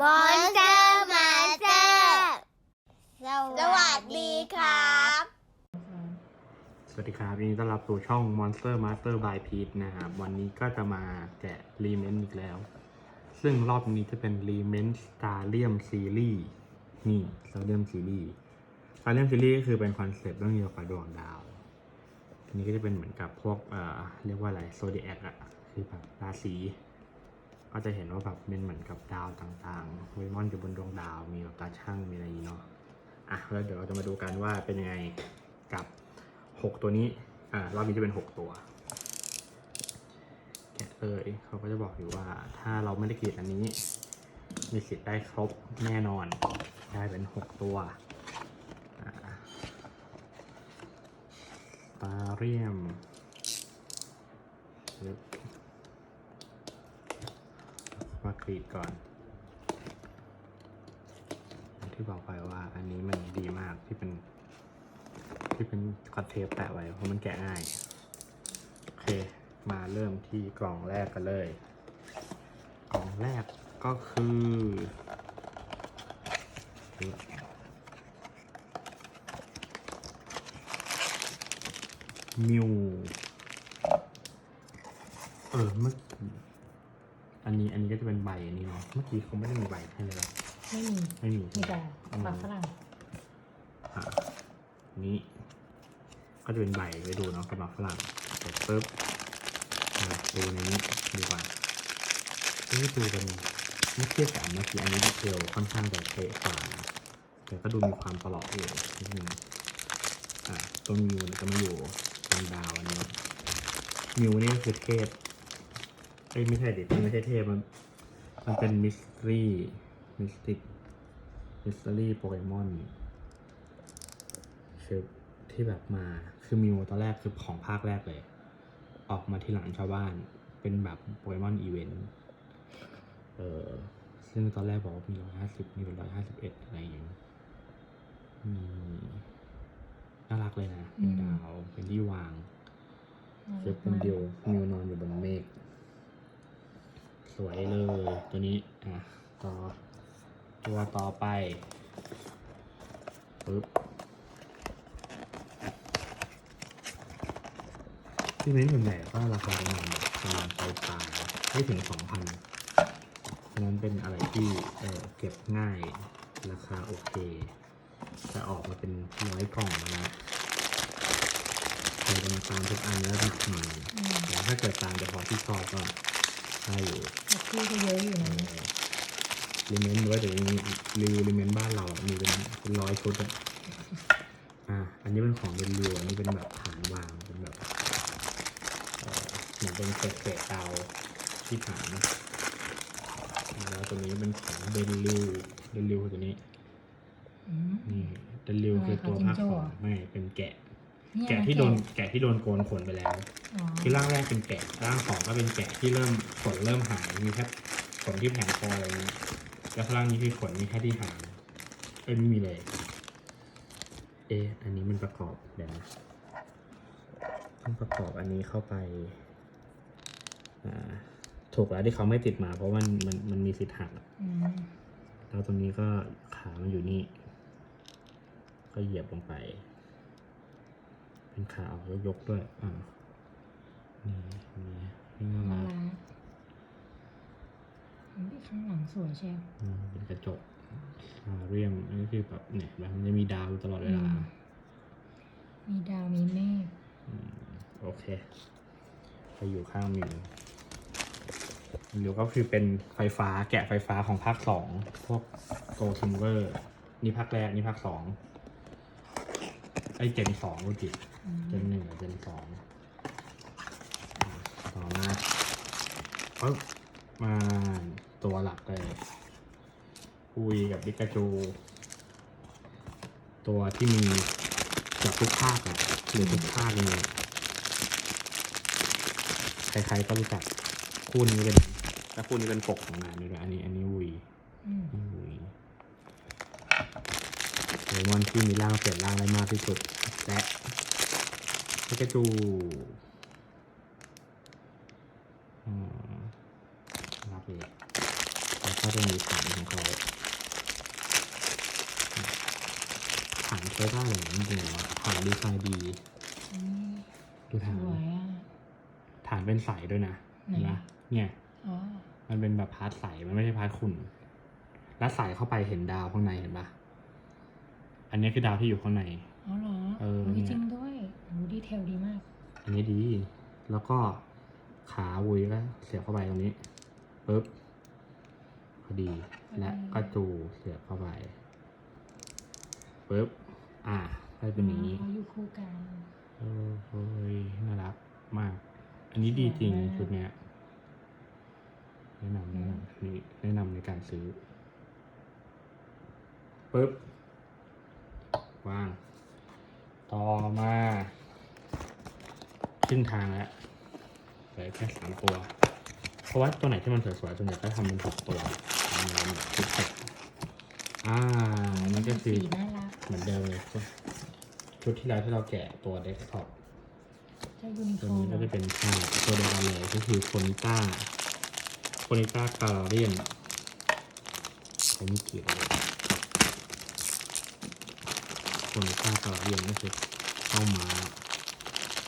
มอนสเตอร์มาเตอร์สวัสดีครับ สวัสดีครับยินดีต้อนรับสู่ช่อง Monster Master by Pete นะครับ วันนี้ก็จะมาแกะรีเมนต์อีกแล้ว ซึ่งรอบนี้จะเป็นรีเมนต์ Starium Series นี่ Starium Series Starium Series ก็คือเป็นคอนเซปต์เรื่องเกี่ยวกับดวงดาวอันนี้ก็จะเป็นเหมือนกับพวกเอ่อเรียกว่าอะไรโซเดียกอะคือแบบราศี ก็จะเห็นว่าแบบเป็นเหมือนกับดาวต่างๆเวมอนอยู่บนดวงดาว มีแบบตาช่างมีอะไรอีกเนาะอะแล้วเดี๋ยวเราจะมาดูกันว่าเป็นยังไงกับหกตัวนี้อ่ารอบนี้จะเป็นหกตัวแกะเลยเขาก็จะบอกอยู่ว่าถ้าเราไม่ได้กรีดอันนี้ มีสิทธิ์ได้ครบแน่นอนได้เป็นหกตัวอ่าปาเรียมปึ๊บมา กรีดก่อน ที่บอกไปว่าอันนี้มันดีมากที่เป็น ที่เป็นคอนเทปแปะไว้เพราะมันแกะง่าย โอเค มาเริ่มที่กล่องแรกกันเลย กล่องแรกก็คือมิวเออเมื่อกี้ อันนี้อันนี้ก็จะเป็นใบอันนี้เนาะเมื่อกี้เขาไม่ได้มีใบให้เลยเหรอไม่มีไม่มีมีแต่ปลาฝรั่งอะนี้ ก็จะเป็นใบไว้ดูเนาะกระบอกฝรั่งเสร็จปุ๊บอะดูในนี้ดีกว่านี่ดูเป็นเมื่อเทียบกับอันเมื่อกี้อันนี้ดีเทลค่อนข้างจะเป๊ะกว่านะแต่ก็ดูมีความตลอดอยู่นิดนึงอะตัวมิวเนี่ยจะมาอยู่ตรงดาวอันนี้มิวนี่ก็คือเทพ เอ้ยไม่ใช่ดิไม่ใช่เทพมัน มันเป็นมิสทรีมิสติกมิสทรีโปเกมอนคือที่แบบมา คือมิวตอนแรกคือของภาคแรกเลย ออกมาที่หลังชาวบ้าน เป็นแบบโปเกมอนอีเวนต์ เออ ซึ่งตอนแรกบอกว่ามีร้อยห้าสิบมีเป็นร้อยห้าสิบเอ็ดอะไรอย่างเงี้ยมีน่ารักเลยนะ เป็นดาว เป็นที่วางคือเป็นเดียวมิวนอนอยู่บนเมฆ สวยเลยตัวนี้อะต่อตัวต่อไปปึ๊บที่เน้นส่วนใหญ่ก็ราคาประมาณประมาณปลายปลายไม่ถึงสองพันฉะนั้นเป็นอะไรที่เออเก็บง่ายราคาโอเค จะออกมาเป็นร้อยกล่องนะใครจะมาตามทุกอันแล้วแบบมันแต่ถ้าเกิดตามเฉพาะที่ชอบก็ ได้อยู่แต่ที่ก็เยอะอยู่นะลิเมนต์ด้วยเดี๋ยวนี้รีวิวลิเมนต์บ้านเราอะมีเป็นเป็นร้อยชุดอะอะอันนี้เป็นของเรนริวอันนี้เป็นแบบฐานวางเป็นแบบเอ่อเหมือนเป็นเศษเศษดาวที่ฐานแล้วตัวนี้เป็นของเดนริวเดนริวคือตัวนี้อืมนี่เดนริวคือตัวภาคจิงสโจ้องเหรอไม่เป็นแกะเนี่ย แกะที่โดนแกะที่โดนโกนขนไปแล้วอ๋อคือร่างแรกเป็นแกะร่างสองก็เป็นแกะที่เริ่มขนเริ่มหายมีแค่ขนที่แผงคออะไรอย่างเงี้ยแล้วร่างนี้คือขนมีแค่ที่หางเอ้ยไม่มีเลยเอะอันนี้มันประกอบเดี๋ยวนะต้องประกอบอันนี้เข้าไปอ่าถูกแล้วที่เขาไม่ติดมา เพราะมันมันมันมีสิทธิ์หักอะอืมแล้วตรงนี้ก็ขามันอยู่นี่ ก็เหยียบลงไป เป็นขาออกยกๆด้วย อ่า นี่นี่นี่น่าน่ารักรักอืมข้างหลังสวยใช่ไหมอืมเป็นกระจกอาเรียมอันนี้คือแบบเนี่ยแบบมันจะมีดาวอยู่ตลอดเวลา มีดาวมีเมฆอืมโอเค ไปอยู่ข้างมิวมิวก็คือเป็นไฟฟ้าแกะไฟฟ้าของภาคสองพวกโกลซิมเวอร์ นี่ภาคแรก นี่ภาคสองไอ้เจนสองรู้จิอืม เจนหนึ่งกับเจนสองอะต่อมาปึ๊บมาตัวหลักเลยคุยกับดิกาจู ตัวที่มีจากทุกภาคอะหรือทุกภาคเลยใครๆก็รู้จักคู่นี้เป็นแล้วคู่นี้เป็นปกของงานด้วยอันนี้ อันนี้วีอืมอันนี้วีโดเรมอนที่มีร่างเปลี่ยนร่างได้มากที่สุดและ พิกาจูอืมรับเลยแล้วก็จะมีสามของเขาฐานใช้ได้เลยจริงๆว่าฐานดีไซน์ดีอืมดูสฐานวยอะฐานเป็นใสด้วยนะไหนเห็นไหมเนี่ยอ๋อมันเป็นแบบพาร์ทใสมันไม่ใช่พาร์ทขุ่นแล้วใส่เข้าไปเห็นดาวข้างในเห็นปะอันนี้คือดาวที่อยู่ข้างในอ๋อเหรอเออโยเนี่ยจริงด้วยโอ้ ดีเทลดีมาก อันนี้ดี แล้วก็ขาวุยก็เสียบเข้าไปตรงนี้ปุ๊บพอดี และก็จูเสียบเข้าไปปุ๊บอ่าได้เป็นอย่างนี้เขาอยู่คู่กันเออเฮ้ยน่ารักมาก อันนี้ดีจริงสวยมากชุดเนี้ยแนะนำแนะนำนี่แนะนำในการซื้อปุ๊บวาง ต่อมาค รึ่งทางแล้วเหลือแค่สามตัว เพราะว่าตัวไหนที่มันสวยๆส่วนใหญ่ก็ทำเป็นหกตัวทำเป็นแบบชุดเซ็ตอ่าอันนี่ก็คือน่ารักเหมือนเดิมเลยชุดที่แล้วที่เราแกะตัวเดสก์ท็อปตัวนี้ก็จะเป็นผ้าตัวเดียวกันเลยก็คือโคนิต้าโคนิต้าการเรียนใช้ม่เกี่ยวโคนิต้าการเรียนก็คือเข้ามา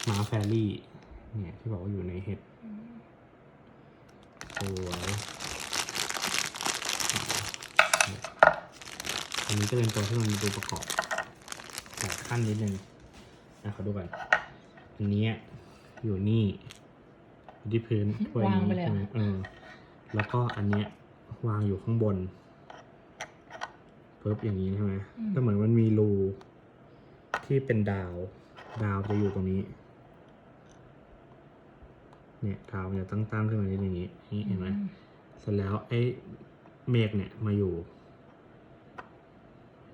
มาแฟรี่ เนี่ย ที่บอกว่าอยู่ในเห็ดสวยอันนี้จะเป็นตัวที่มันมีตัวประกอบแต่ขั้นนิดนึงนะขอดูก่อนอันเนี้ยอยู่นี่อยู่ที่พื้นถ้วยวางนี้ไปเลยเหรอใช่ไหมเออ แล้วก็อันเนี้ยวางอยู่ข้างบนปุ๊บอย่างนี้ใช่ไหมก็เหมือนมันมีรูที่เป็นดาว ดาวจะอยู่ตรงนี้ เนี่ยดาวมันจะตั้งๆขึ้นมานิดอย่างนี้นี่เห็นไหมอืเสร็จแล้วไอ้เมฆเนี่ยมาอยู่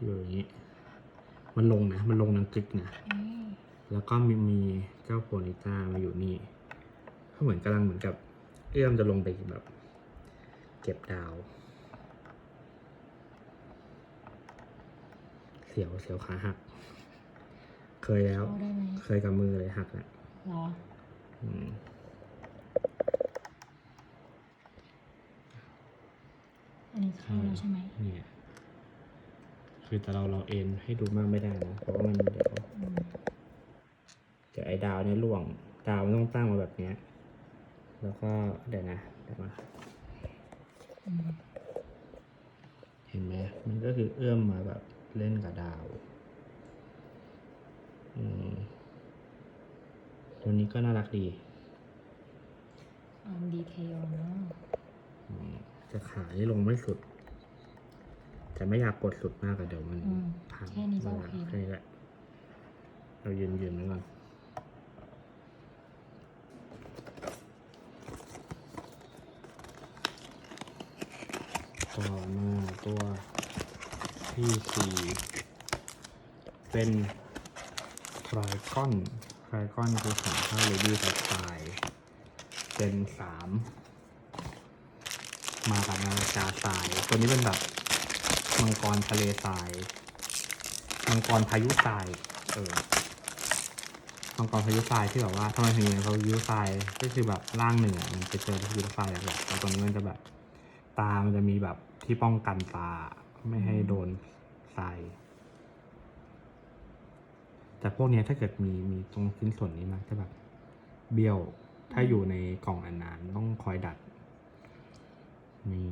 อยู่อย่างนี้ มันลงนะ มันลงนังกึกนะอืมแล้วก็มีมีเจ้าโพนิต้ามาอยู่นี่ก็เหมือนกำลังเหมือนกับ เอื้อมจะลงไปแบบ เก็บดาวเสียวเสียวขาหัก เคยแล้วเข้าได้ไหมเคยกับมือเลยหักแล้วเหรอ อืม อันนี้ เข้าแล้วใช่ไหมเนี่ยคือแต่เราเราเอ็นให้ดูมากไม่ได้นะเพราะว่ามันเดี๋ยวอืมเดี๋ยวไอ้ดาวเนี่ยล่วง ดาวมันต้องตั้งมาแบบเนี้ย แล้วก็เดี๋ยวนะเดี๋ยวมาอืมเห็นไหมมันก็คือเอื้อมมาแบบเล่นกับดาวอืมตัวนี้ก็น่ารักดีความดีเทลเนาะอืม จะขานี่ลงไม่สุดแต่ไม่อยากกดสุดมากอะเดี๋ยวมันอืมพังแค่นี้ก็โอเค แค่นี้แหละเรายืนยืนไว้ก่อนต่อมาตัวที่สี่เป็นไทรกอนไทรกอนคือของข้าวเลดี้กับไฟเป็นสาม มากับนาฬิกาทราย ตัวนี้เป็นแบบมังกรทะเลทราย มังกรพายุทราย เออ มังกรพายุทรายที่แบบว่าทำไมถึงมีพายุทราย ก็คือแบบร่างหนึ่งอะมันไปเจอพายุทรายหลักๆแต่ตัวนี้มันจะแบบ ตา มันจะมีแบบที่ป้องกันตาไม่ให้โดนทราย แต่พวกนี้ถ้าเกิดมีมีตรงชิ้นส่วนนี้มันจะแบบเบี้ยว ถ้าอยู่ในกล่องอันนานต้องคอยดัด นี่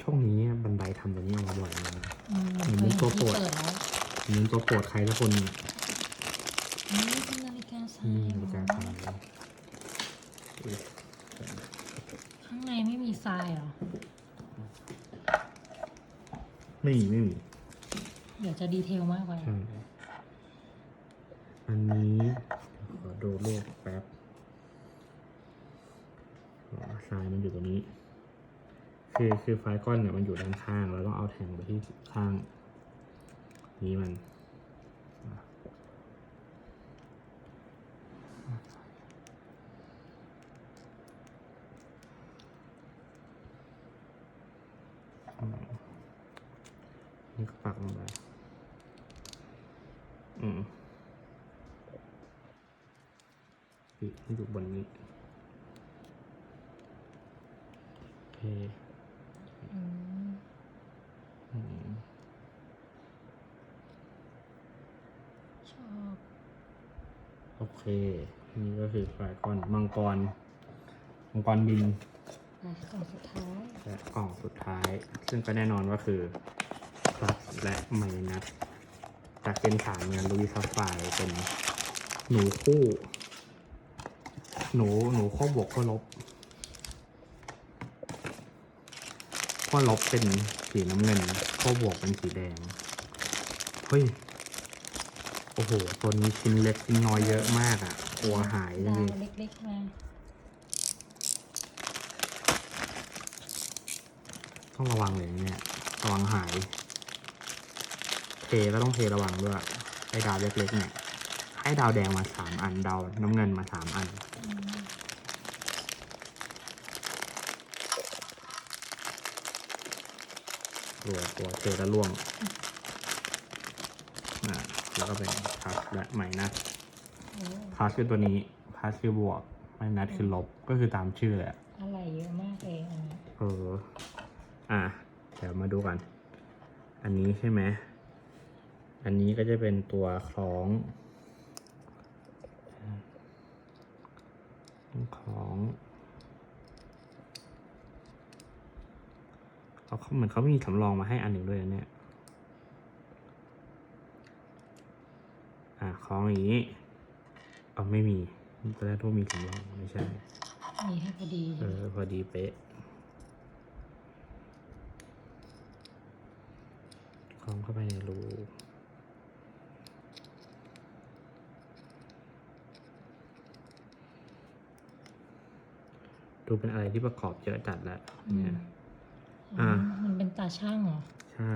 ช่ว งนี้บันไดทำตัวนี้ออกมาบ่อยมากอืมอืมเคยเห็นตัวโปรที่ดเปิดแล้วอันนี้ตัวโปรดใครสักคนหนึ่งนี่เป็นนาฬิกาทรายนี่นาฬิกาทรายอุ๊ยข้างในไม่มีทรายเหรอ ไม่มีไม่มี เดี๋ยวจะดีเทลมากกว่าใช่อันนี้ขอดูรูปแป๊บอ๋อทรายมันอยู่ตรงนี้ คือคือไฟก้อนเนี่ยมันอยู่ด้านข้างเราต้องเอาแทงไปที่ข้าง นี้มันนี่ก็ปักลงไปอืมนี่อยู่บนนี้อืมอืม ชอบโอเค นี่ก็คือฝ่ายก่อนมังกร มังกรบินไปกล่องสุดท้าย และกล่องสุดท้าย ซึ่งก็แน่นอนว่าคือพลัสและไมนัสจากเกนสามเนี่ยลุยซัฟไฟเป็นหนูคู่ หนูหนูข้อบวกข้อลบ ข้อลบเป็นสีน้ำเงิน ข้อบวกเป็นสีแดง เฮ้ย โอ้โห ตัวนี้ชิ้นเล็กชิ้นน้อยเยอะมากอะ่ะกลัวหายจดาวเล็กๆมาต้องระวังเลยเนี่ย ระวังหาย เทก็ต้องเทระวังด้วยไอ้ดาวเล็กๆเนี่ย ให้ดาวแดงมาสามอัน ดาวน้ำเงินมาสามอัน อืม กลัวกลัวเทแล้วล่วงอ่าแล้วก็เป็นพาสและไมนัสโอ้พาสคือตัวนี้พาสคือบวกไมนัสคือลบก็คือตามชื่อแหละอะไรเยอะมากเลยอันนี้เอออะเดี๋ยวมาดูกัน อันนี้ใช่ไหมอันนี้ก็จะเป็นตัวคล้องคล้อง เขาเขาเหมือนเขามีสำรองมาให้อันหนึ่งด้วยนะเนี่ยอะคล้องอย่างนี้เอาไม่มีตอนแรกทุกมีสำรองไม่ใช่ มีให้พอดี เออ พอดีเป๊ะคล้องเข้าไปในรูดูเป็นอะไรที่ประกอบเยอะจัดแล้วอืมเนี่ย อ๋ออะมันเป็นตาช่างเหรอ ใช่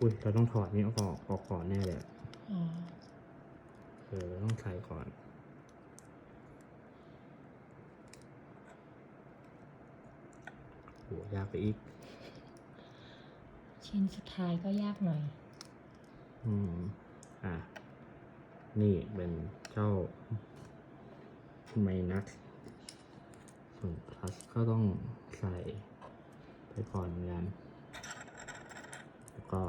อุ้ยเราต้องถอดนี่ออกออกก่อนแน่เลยอะอ๋อ เออเราต้องใส่ก่อน โหยากไปอีก ชิ้นสุดท้ายก็ยากหน่อย อืม อะ นี่เป็นเจ้าไมนัส ส่วนพลัสก็ต้องใส่ไปก่อนเหมือนกันแล้วก็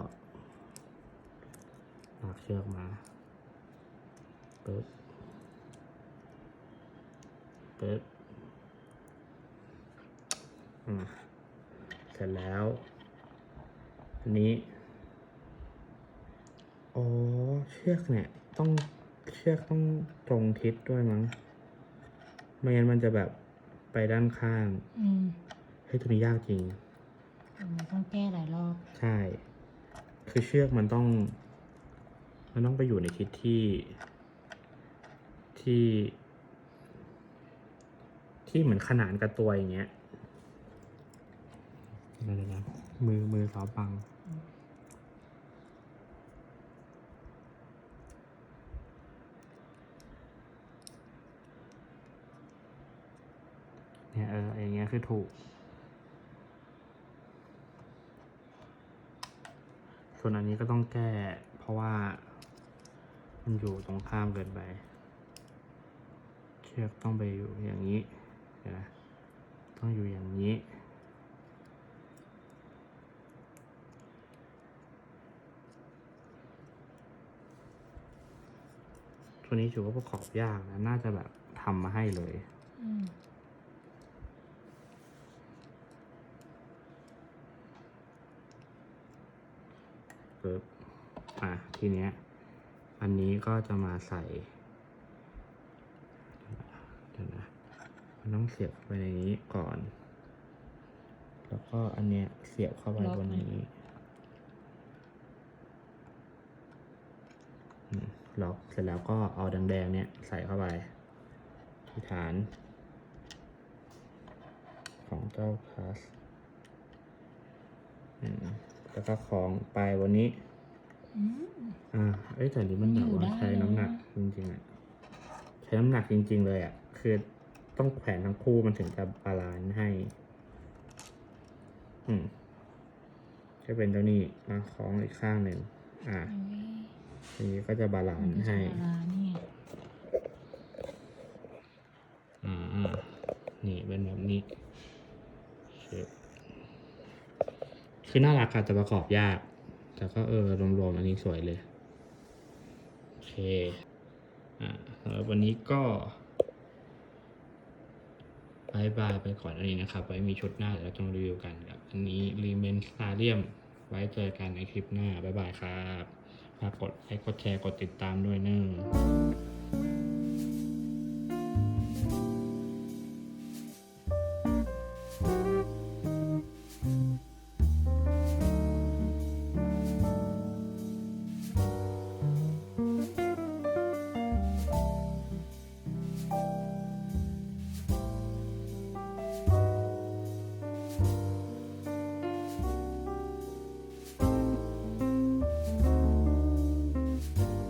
ลากเชือกมาปึ๊บปึ๊บอะเสร็จแล้ว อันนี้ อ๋อ เชือกเนี่ย ต้องเชือกต้องตรงทิศด้วยมั้ง ไม่งั้นมันจะแบบ ไปด้านข้าง อืมเฮ้ยตัวนี้ยากจริง อ๋อต้องแก้หลายรอบ ใช่ คือเชือกมันต้อง มันต้องไปอยู่ในทิศที่ ที่ ที่เหมือนขนานกับตัวอย่างเงี้ยเดี๋ยวนะมือมือสอบัง เนี่ยเอี้คือถูก ส่วนอันนี้ก็ต้องแก้ เพราะว่า มันอยู่ตรงข้ามเกินไป เชือกต้องไปอยู่อย่างนี้นะต้องอยู่อย่างนี้ตัวนี้ถือว่าประกอบยากนะ น่าจะแบบทำมาให้เลย อืม ปึ๊บอะทีเนี้ย อันนี้ก็จะมาใส่เดี๋ยวนะมันต้องเสียบเข้าไปในนี้ก่อน แล้วก็อันเนี้ยเสียบเข้าไปบนนี้ล็อกเสร็จแล้วก็เอาแดงๆเนี้ยใส่เข้าไปที่ฐาน ของเจ้าพลัสอืม แล้วก็ของปลายวันนี้อืมอ่าเอ้ยแต่นี้มันแบบอยู่ว่าได้ใช้น้ำหนักจริงๆอะใช้น้ำหนักจริง ๆ เลยอะ คือต้องแขวนทั้งคู่มันถึงจะบาลานซ์ให้ อืมจะเป็นเจ้านี้มาคล้องอีกข้างหนึ่ง อ่าโอ้ยทีนี้ก็จะบาลานมันซ์ก็จะให้บาลานซ์นี่ไงอืมอืมนี่เป็นแบบนี้ คือน่ารักค่ะแต่ประกอบยาก แต่ก็เออรวมๆอันนี้สวยเลย โอเค อ่าแล้ววันนี้ก็บายบายไปก่อนอันนี้นะครับ ไว้มีชุดหน้าเดี๋ยวเราต้องรีวิวกันกับ อันนี้รีเมนสตาเรียม ไว้เจอกันในคลิปหน้าบายบายครับฝากกดไลค์กดแชร์กดติดตามด้วยเนอะ